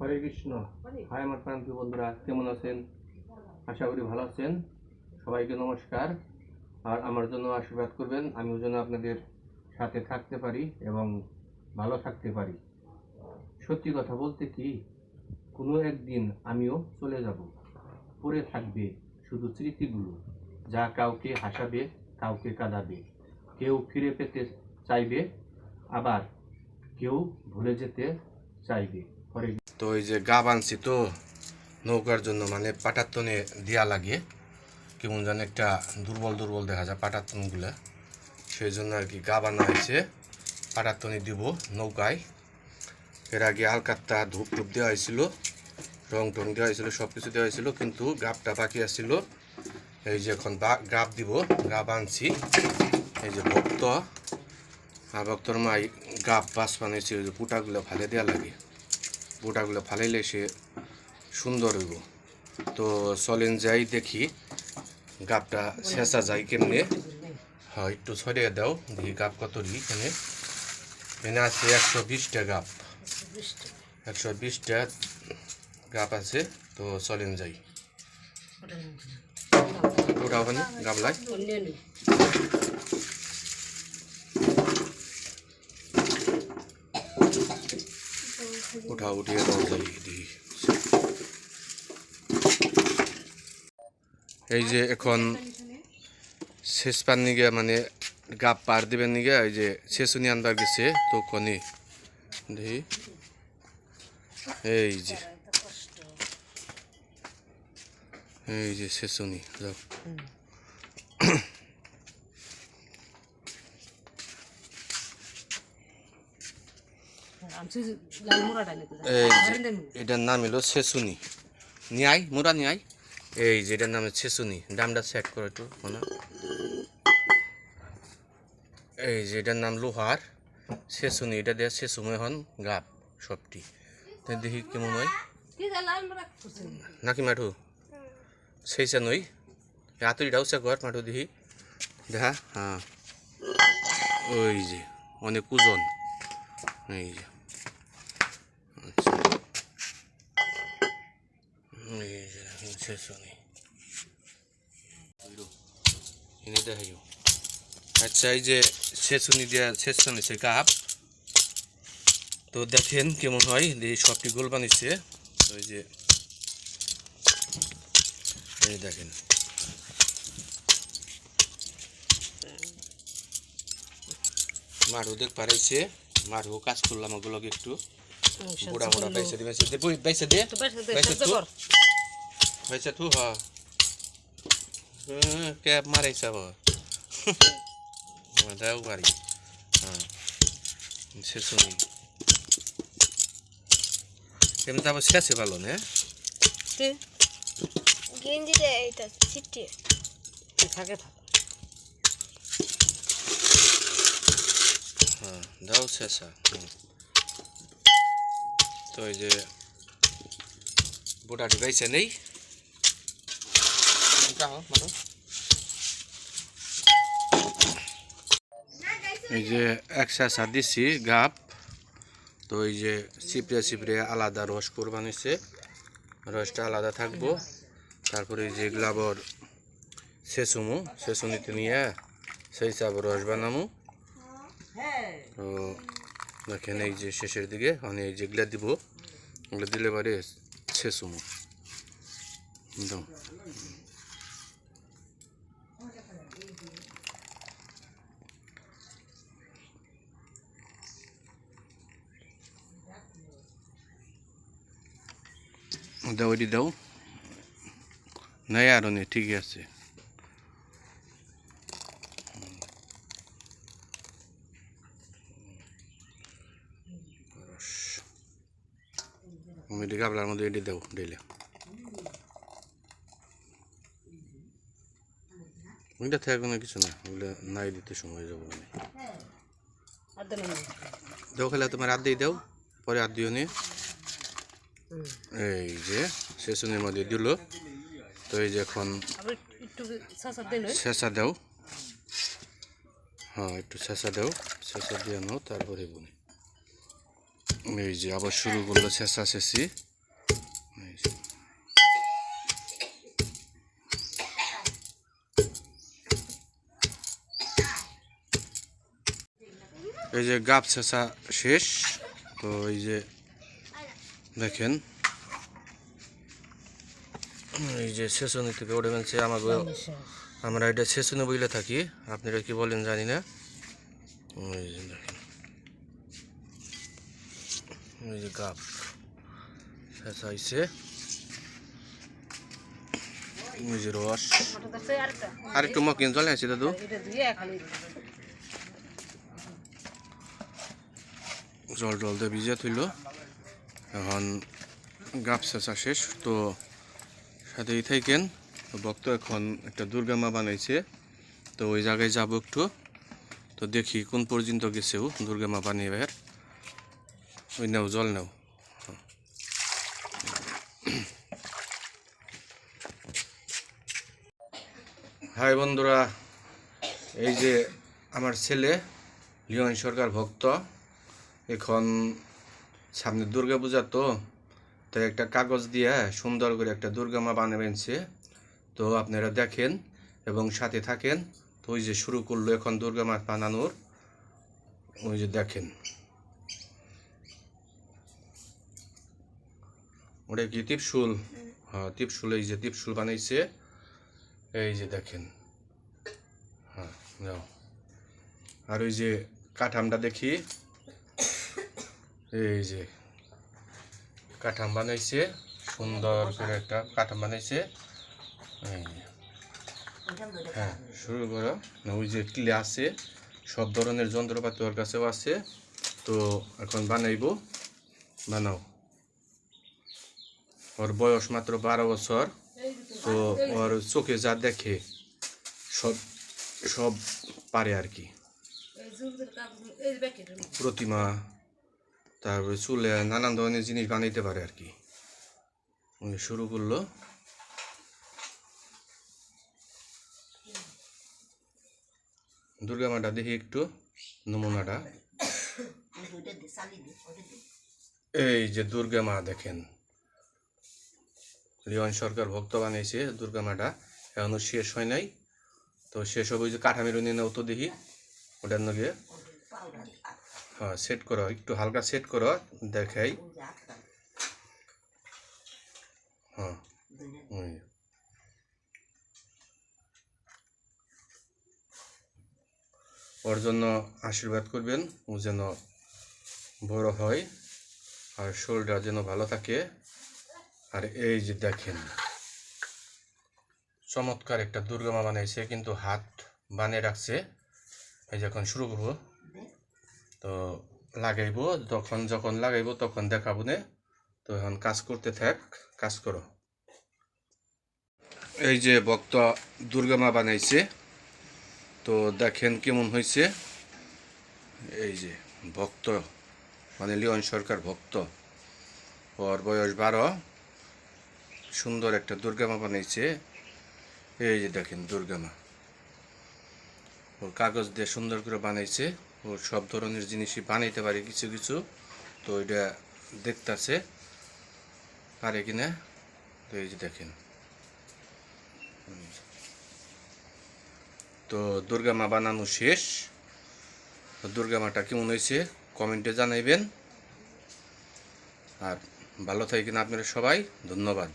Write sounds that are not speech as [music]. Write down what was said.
হরে Krishna. High আমার প্রান্তীয় বন্ধুরা কেমন আছেন? আশা করি ভালো আছেন। সবাইকে নমস্কার। আর আমার জন্য আশীর্বাদ করবেন আমিও যেন আপনাদের সাথে থাকতে পারি এবং ভালো থাকতে পারি। সত্যি কথা বলতে কি কোনো একদিন আমিও চলে যাব। পড়ে থাকবে শুধু স্মৃতিগুলো যা কাউকে হাসাবে কাউকে কাঁদাবে। কেউ ফিরে পেতে চাইবে আবার কেউ ভুলে যেতে চাইবে। তো এই যে গা বানছি তো নৌকার জন্য মানে পাটাতনে দেয়া লাগে কেমন যেন একটা দুর্বল দুর্বল দেখা যায় পাটাতনগুলা সেই জন্য আর কি গা বানা হয়েছে পাটাতনে দিব নৌকায়। এর আগে আলকাত্তা ধূপ টুপ দেওয়া হয়েছিল, রং টং দেওয়া হয়েছিল সব কিছু দেওয়া হয়েছিল, কিন্তু গাবটা বাকি আসছিল এই যে এখন গাব দিব গাব আনছি এই যে ভক্ত, আর ভক্তর মাই গাব বাস বানিয়েছে ওই যে পুটাগুলো ফালে দেওয়া লাগে। পুটাগুলো ফালাইলে সে সুন্দর হইব। তো চলেন যাই দেখি গাবটা শেষা যায় কেমনে? হ্যাঁ একটু ছড়িয়ে দাও দেখি গাব কত এখানে। এখানে আছে একশো বিশটা গাব। একশো বিশটা গাব আছে তো চলেন যাই। ওটা ওখানে উঠা উঠিয়ে যাই দেখি এই যে এখন শেষ পার নিগে মানে গাপ পার দিবেন নিগে এই যে শেষুনি আনবার গেছে তো কনি দেখি। এই যে এই যে শেষুনি যাও। [coughs] এটার নাম হলো ছেসুনি নিয়াই, মোরা নিয়াই। এই যে, এটার নাম হচ্ছে ছেসুনি দামটা সেট করো একটু, মনে এই যে, এটার নাম লোহার ছেসুনি এটা দিয়ে ছেসুম এখন গাপ সবটি। দেখি কেমন হয়। নাকি মাঠু? সেইসা নই। হাতুড়িটাও সে ঘর মাঠু দেখি। দেখা হ্যাঁ। ওই যে, অনেক ওজন। এই যে আচ্ছা এই যে শেষ নেই এনে দেখাইও আচ্ছা এই যে শেষুনি দেওয়া শেষ নিছে কাপ। তো দেখেন কেমন হয় এই সবটি গোল বানিয়েছে। ওই যে এই দেখেন। মারু দেখ পারাইছে। মারু কাজ করলাম ওগুলোকে একটু। বুড়া বুড়া পয়সা দিয়ে পয়সা দে বই পয়সা দে তো হ ক্যাব মারাইছা ব দাও বাড়ি হ্যাঁ সে শুনি কেমন আবার শেষে ভালো না তে গেঞ্জিতে এইটা ছিটটি থাকে থাক হ্যাঁ দাও শেষা। তো এই যে বোটাটি পাইছে নেই। এই যে এক শেষা দিছি গাপ তো এই যে চিপড়ে চিপড়ে আলাদা রস করে বানিয়েছে রসটা আলাদা থাকব। তারপরে এই যে গ্লাবর শেষুমু শেষুনিতে নিয়ে সেই হিসাবে রস বানামু। তো দেখেন এই যে শেষের দিকে মানে এই যেগুলা দিব। ওগুলো দিলে পরে শেষ হব দাও দাও এটি দাও। নাই আরও নেই ঠিকই আছে। আমি গাবলার মধ্যে এটি দেও ডেলে ওইটা থেকে কোনো কিছু না ওগুলো নাই দিতে সময় যাব আমি। আর দেন না। তোমার হাত দিয়ে দাও পরে হাত দিও নিয়ে এই যে সেশনের মধ্যে দিল। তো এই যে এখন শেষা দাও। হ্যাঁ একটু শেষা দাও। শেষা দিয়ে নাও তারপরে বনি। এই যে আবার শুরু করল শেষা শেষি এই যে। গাপ শেষা শেষ। তো এই যে দেখেন। এই যে শেষনি থেকে ওঠে গেছে আমাকে আমরা এটা শেষনে বইলে থাকি, আপনারা কি বলেন জানি না। এই যে দেখেন। এই যে শেষ হয়েছে এই ওটা জলে দাদু। জল টল দিয়ে ভিজে থইল। এখন চেঁচা শেষ, তো সাথেই থাকেন। ভক্ত এখন একটা দুর্গা মা বানাইছে, তো ওই জায়গায় যাব একটু। তো দেখি কোন পর্যন্ত গেছে ও দুর্গা মা বানিয়ে বের ওই নাও, জল নাও। হাই বন্ধুরা, এই যে আমার ছেলে লিওন সরকার ভক্ত, এখন সামনে দুর্গা পূজা তো, তাই একটা কাগজ দিয়ে সুন্দর করে একটা দুর্গা মা বানাবেনছে তো আপনারা দেখেন এবং সাথে থাকেন। তো ওই যে শুরু করল এখন দুর্গা মা বানানোর। ওই যে দেখেন। ওটা কি টিপসুল হ্যাঁ টিপসুল এই যে টিপসুল বানাইছে এই যে দেখেন। হ্যাঁ যাও। আর ওই যে কাঠামটা দেখি। এই যে কাঠাম বানাইছে সুন্দর করে একটা কাঠাম বানাইছে। এই যে। হ্যাঁ শুরু করো। ওই যে ক্লে আছে সব ধরনের যন্ত্রপাতি ওর কাছেও আছে। তো এখন বানাইবো। বানাও। ওর বয়স মাত্র বারো বছর। তো ওর চোখে যা দেখে সব সব পারে আর কি। প্রতিমা। তারপরে চুলে নানান ধরনের জিনিস বানাইতে পারে আর কি। উনি শুরু করল। দুর্গা মাটা দেখি একটু, নমুনাটা। এই যে দুর্গা মা দেখেন। রিয়ন সরকার ভক্ত বানিয়েছে দুর্গা মাটা, এখনও শেষ হয় নাই। তো শেষ হবে যে নিয়ে নাও তো দেখি, ওটার নগে হ্যাঁ সেট করো, একটু হালকা সেট করো, দেখাই। হ্যাঁ। ওর জন্য আশীর্বাদ করবেন, ও যেন বড় হয়, আর শরীরটা যেন ভালো থাকে। আর এই যে দেখেন, চমৎকার একটা দুর্গা মা বানাইছে কিন্তু হাত বানিয়ে রাখছে। এই যখন শুরু করব। তো লাগাইবো, যখন যখন লাগাইবো তখন দেখাবো নে। তো এখন কাজ করতে থাক, কাজ করো। এই যে ভক্ত দুর্গা মা বানাইছে, তো দেখেন কেমন হয়েছে এই যে ভক্ত মানে লিওন সরকার ভক্ত। ওর বয়স বারো। সুন্দর একটা দুর্গা মা বানাইছে। এই যে দেখেন দুর্গা মা ওর কাগজ দিয়ে সুন্দর করে বানাইছে। সব ধরনের জিনিসই বানাইতে পারে, কিছু কিছু। তো এটা দেখতাছে। পারে কিনা তো এই যে দেখেন। তো দুর্গা মা বানানো শেষ। দুর্গা মাটা কেমন হয়েছে কমেন্টে জানাইবেন। আর ভালো থাকেন আপনারা সবাই। ধন্যবাদ।